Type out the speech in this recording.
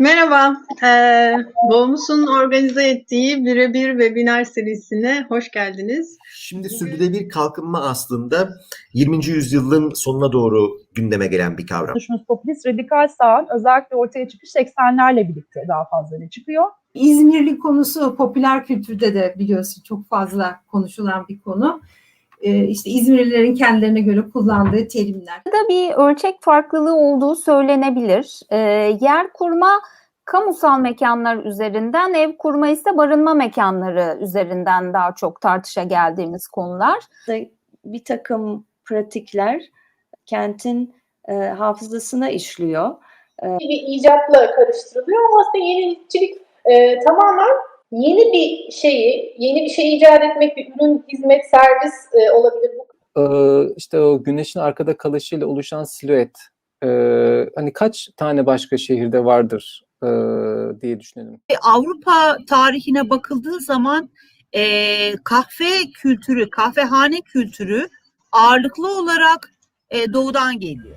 Merhaba, ee, Boğmus'un organize ettiği birebir webinar serisine hoş geldiniz. Şimdi sürdürülebilir kalkınma aslında 20. yüzyılın sonuna doğru gündeme gelen bir kavram. Düşünüz popülist radikal sağın özellikle ortaya çıkış 80'lerle birlikte daha fazla öne çıkıyor. İzmirli konusu popüler kültürde de biliyorsun çok fazla konuşulan bir konu. Ee, işte İzmirlilerin kendilerine göre kullandığı terimler. da bir ölçek farklılığı olduğu söylenebilir. Ee, yer kurma kamusal mekanlar üzerinden, ev kurma ise barınma mekanları üzerinden daha çok tartışa geldiğimiz konular. bir takım pratikler kentin e, hafızasına işliyor. bir icatla karıştırılıyor ama aslında yenilikçilik e, tamamen yeni bir şeyi, yeni bir şey icat etmek, bir ürün, hizmet, servis e, olabilir. Bu Ee, işte o güneşin arkada kalışıyla oluşan silüet. Ee, hani kaç tane başka şehirde vardır ee, diye düşünelim. Avrupa tarihine bakıldığı zaman e, kahve kültürü, kahvehane kültürü ağırlıklı olarak e, doğudan geliyor.